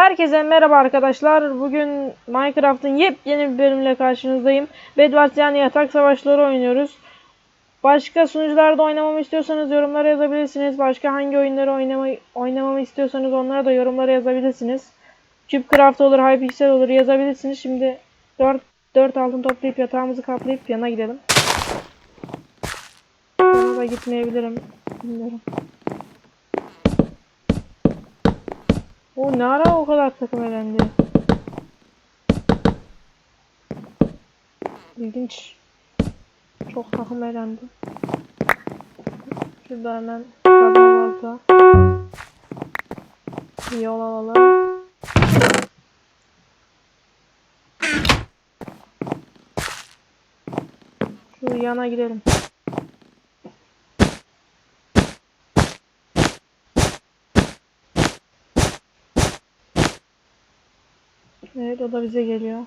Herkese merhaba arkadaşlar. Bugün Minecraft'ın yepyeni bir bölümle karşınızdayım. Bedwars yani yatak savaşları oynuyoruz. Başka sunucularda oynamamı istiyorsanız yorumlara yazabilirsiniz. Başka hangi oyunları oynama, oynamamı istiyorsanız onlara da yorumlara yazabilirsiniz. Cubecraft olur, Hypixel olur yazabilirsiniz. Şimdi 4 4 altın toplayıp yatağımızı kaplayıp yana gidelim. Yana da gitmeyebilirim. Bilmiyorum. O ne ara o kadar takım elendi? İlginç. Çok takım elendi. Şurada hemen kadınlarda yol alalım. Şu yana gidelim. Evet o da bize geliyor.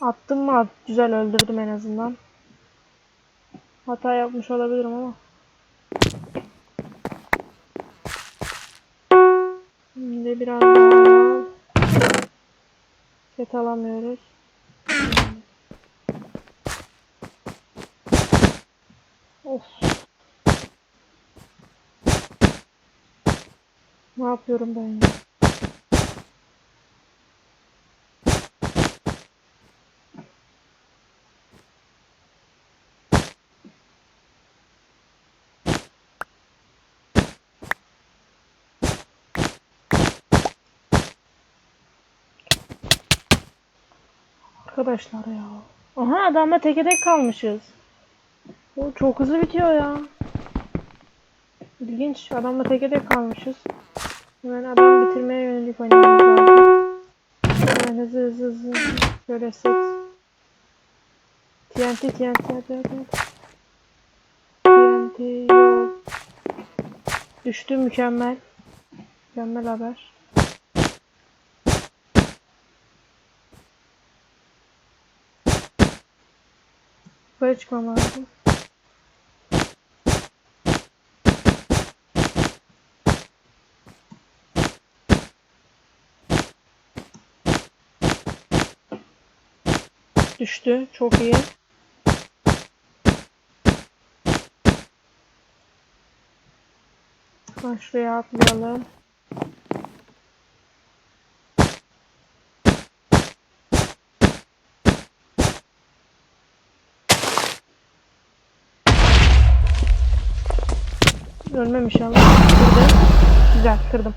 Attım mı? Güzel öldürdüm en azından. Hata yapmış olabilirim ama. Şimdi biraz daha set alamıyoruz. Of. Ne yapıyorum ben ya? Arkadaşlar ya. Aha adamla teke tek kalmışız. O çok hızlı bitiyor ya. İlginç. Adamla teke tek kalmışız. Hemen adam bitirmeye yönelik oynamamız lazım. Hemen hızlı hızlı hızlı. Şöyle set. TNT TNT hadi hadi. TNT yok. Düştü mükemmel. Mükemmel haber. Yukarı çıkmam lazım. Düştü. Çok iyi. Ben şuraya atlayalım. Ölmem inşallah. Kırdım. Güzel kırdım.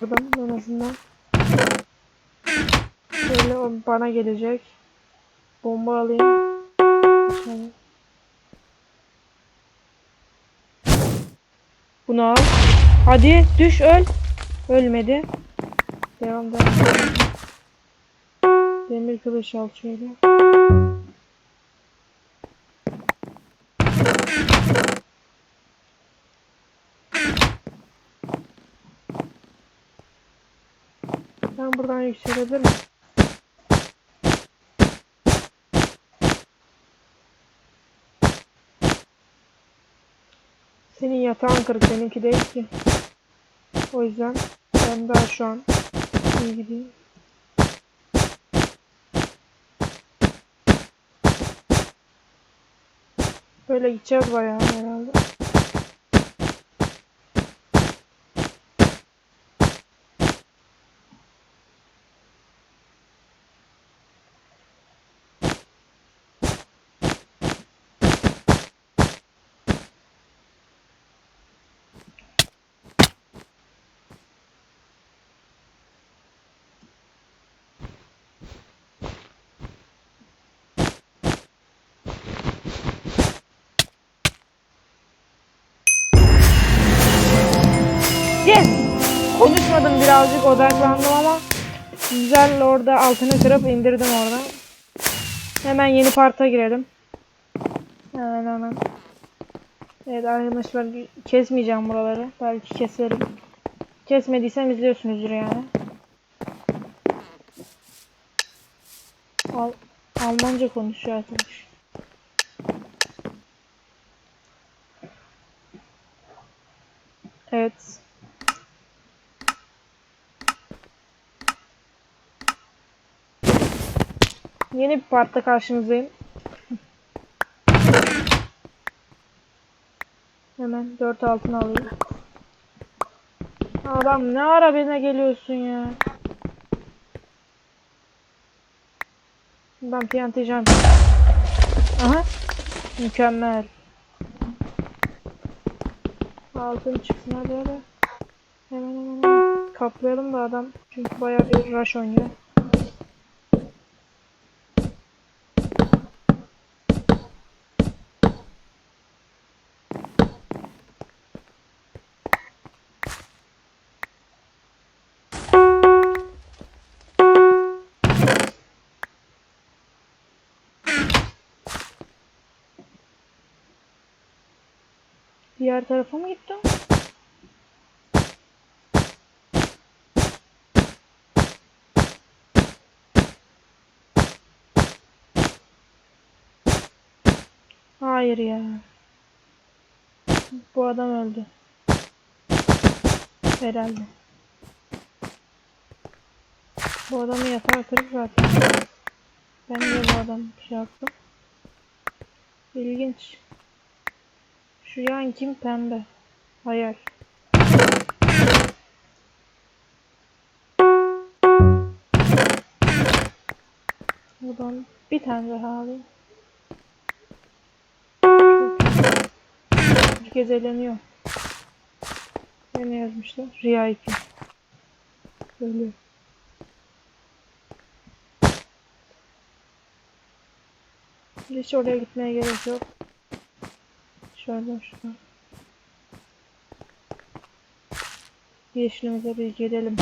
Kırdım en azından. Şöyle o bana gelecek. Bomba alayım. İnşallah. Bunu al. Hadi düş öl. Ölmedi. Devam devam. Demir kılıç al. Ben buradan yükselebilir miyim? Senin yatağın kırık benimki değil ki. O yüzden ben daha şu an iyi gideyim. Böyle gideceğiz bayağı herhalde. Konuşmadım birazcık odaklandım ama güzel orada altını kırıp indirdim orada. Hemen yeni parta girelim. Hemen hemen. Evet arkadaşlar kesmeyeceğim buraları. Belki keserim. Kesmediysem izliyorsunuzdur yani. Al Almanca konuşuyor arkadaş. Evet. Yeni bir partta karşınızdayım. Hemen 4 altın alayım. Adam ne ara bana geliyorsun ya? Ben TNT jump. Aha. Mükemmel. Altın çıksın hadi hadi. Hemen hemen hemen. Kaplayalım da adam. Çünkü bayağı bir rush oynuyor. Diğer tarafa mı gitti? o? Hayır ya. Bu adam öldü. Herhalde. Bu adamı yatağa kırıp zaten. Ben de bu adam şey yaptım. İlginç. Şu yan kim pembe? Hayal. Buradan bir tane daha alayım. Herkes eğleniyor. Ne yazmışlar? Riya 2. Ölüyor. Hiç oraya gitmeye gerek yok. Şöyle şuradan. Yeşilimize bir gidelim.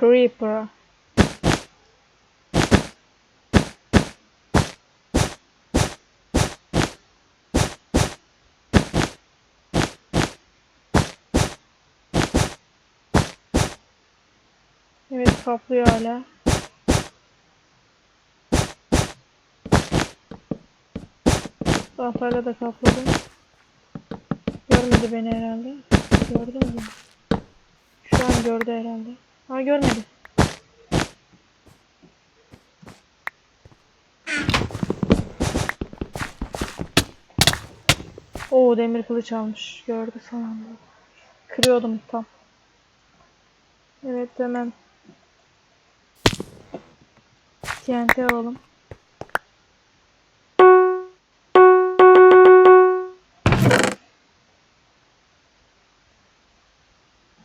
Creeper. Evet kaplıyor hala. Tahtayla da kapladım. Görmedi beni herhalde. Gördün mü? Şu an gördü herhalde. Ha görmedi. Oo demir kılıç almış. Gördü sanırım. Kırıyordum tam. Evet hemen TNT alalım.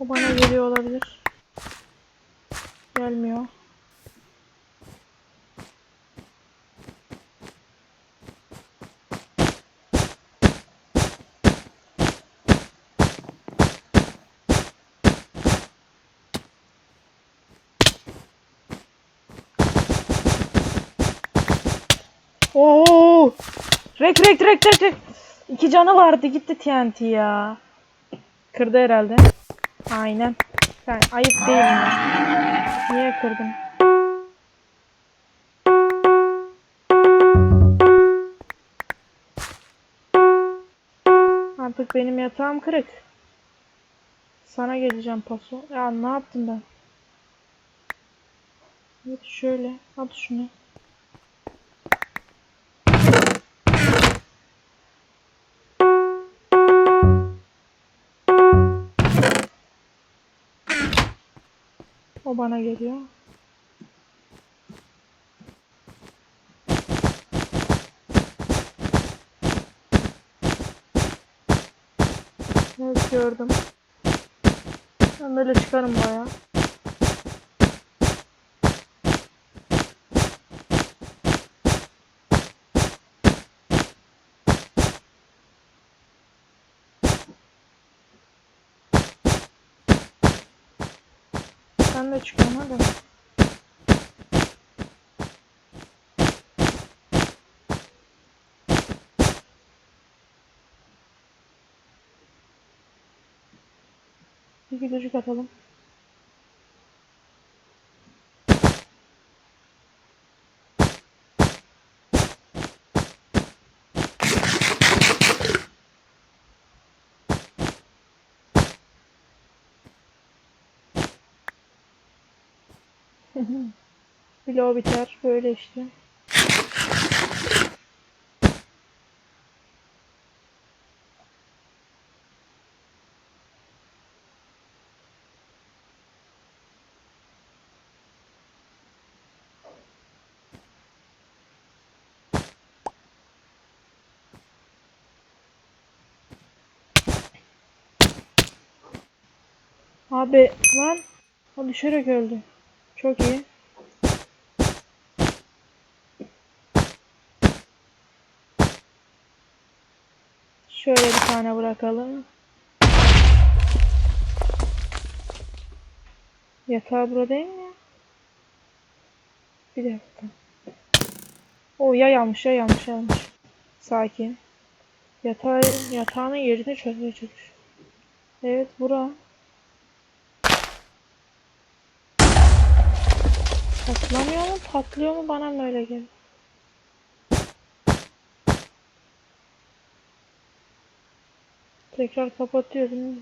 Bana geliyor olabilir. Gelmiyor. Oo! Rek rek rek rek rek. İki canı vardı gitti TNT ya. Kırdı herhalde. Aynen. Sen ayıp değil mi? Niye kırdın? Artık benim yatağım kırık. Sana geleceğim paso. Ya ne yaptım ben? Evet şöyle. At şunu. O bana geliyor. Evet gördüm. Ben böyle çıkarım baya. Ben de çıkıyorum hadi. Bir gülücük atalım. Bloğu biter. Böyle işte. Abi lan o düşerek öldü. Çok iyi. Şöyle bir tane bırakalım. Yatağı burada değil mi? Bir dakika. O ya yanlış ya yanlış yanlış. Sakin. Yatağı, yatağının yerini çözmeye çalış. Evet bura. Patlamıyor mu? Patlıyor mu? Bana mı öyle geliyor? Tekrar kapatıyor değil mi?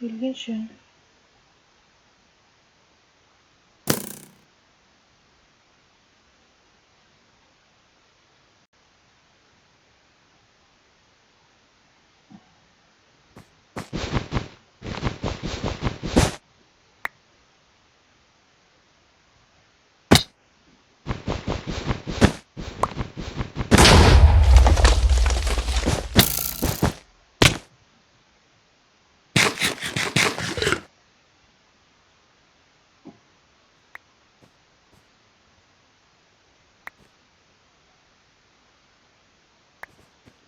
İlginç ya.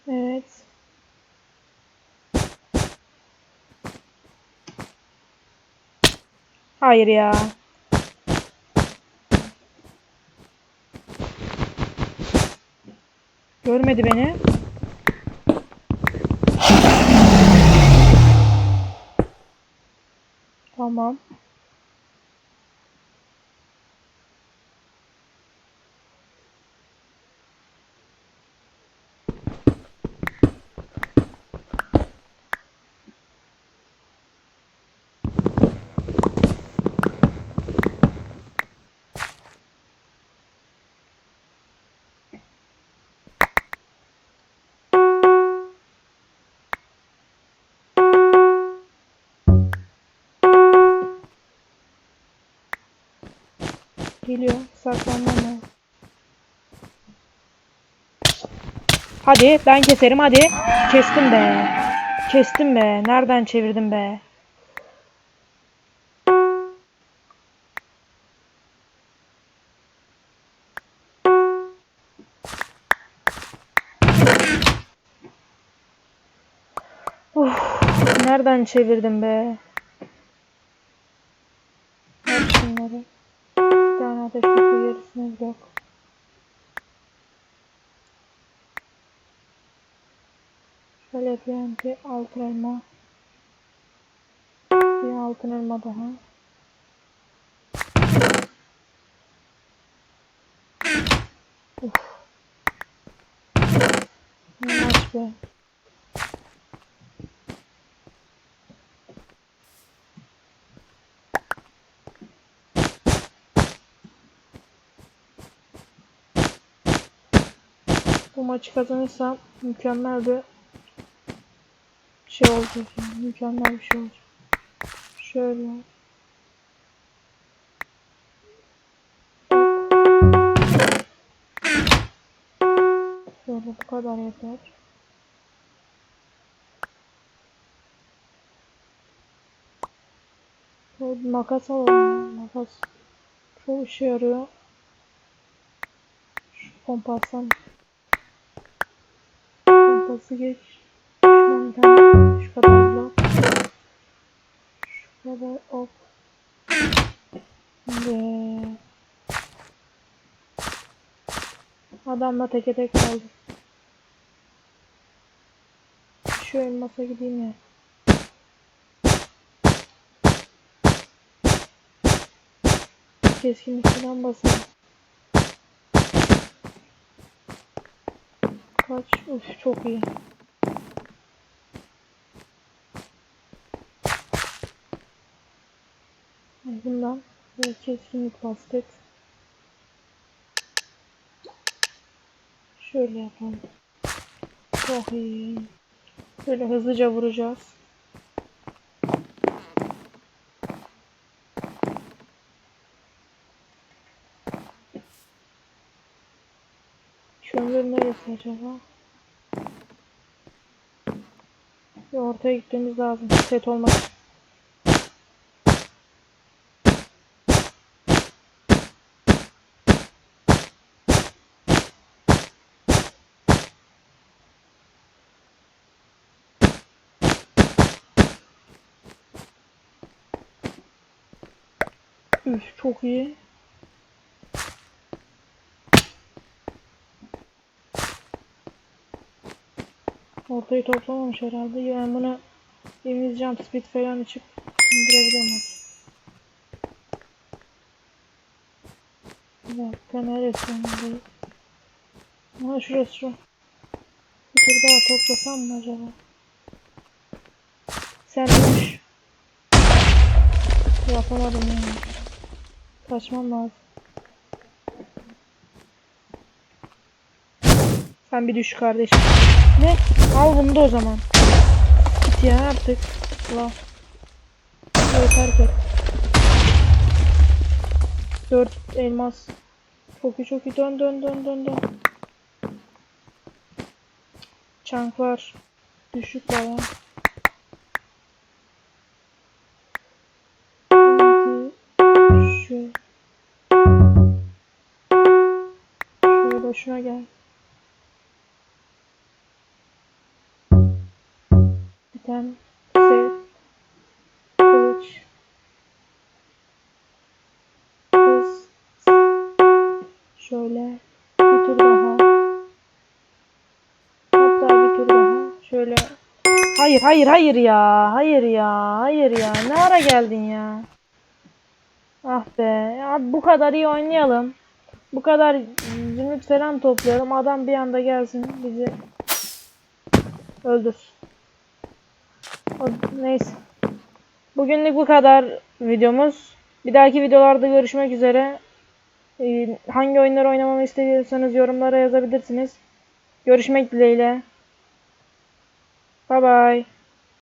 Evet. Hayır ya. Görmedi beni. Tamam. Geliyor. Saklanmam lazım. Hadi ben keserim hadi. Kestim be. Kestim be. Nereden çevirdim be. Uf, nereden çevirdim be. Ateş topu gerisiniz yok. Şöyle yapıyorum ki altın elma. Bir altın elma daha. Uf. Ne be. Bu maçı kazanırsam mükemmel bir şey olacak yani. Mükemmel bir şey olacak. Şöyle. Şöyle bu kadar yeter. Makas alalım. Makas çok işe yarıyor. Şu kompastan kompası geç. Bir tane şu kadar blok. Şu kadar ok. Şimdi... Adamla teke tek kaldı. Şu elmasa gideyim ya. Keskinlik falan Kaç? Uf çok iyi. Bundan böyle keskinlik basket. Şöyle yapalım. Çok iyi. Böyle hızlıca vuracağız. Şunların neresi acaba? Bir ortaya gitmemiz lazım. Set olmak için. Üf çok iyi. Ortayı toplamamış herhalde. Yani bunu İngiliz jump speed falan içip indirebilirim. Bir dakika neresi ondayız? Ha şurası şu. Bir tur daha toplasam mı acaba? Sen düş. Yapamadım yani. Kaçmam lazım. Sen bir düş kardeşim. Ne? Al bunu da o zaman. Git ya artık. Allah. Böyle terk et. Elmas. Çok iyi çok iyi. Dön dön dön dön dön. Çank var. Düşük baya. Şu. Şöyle şuna gel. Tane set. Kılıç. Kız. Şöyle. Bir tur daha. Hatta bir tur daha. Şöyle. Hayır hayır hayır ya. Hayır ya. Hayır ya. Ne ara geldin ya? Ah be. Ya bu kadar iyi oynayalım. Bu kadar zümrüt falan toplayalım. Adam bir anda gelsin bizi öldürsün. Neyse. Bugünlük bu kadar videomuz. Bir dahaki videolarda görüşmek üzere. Ee, hangi oyunları oynamamı istiyorsanız yorumlara yazabilirsiniz. Görüşmek dileğiyle. Bye bye.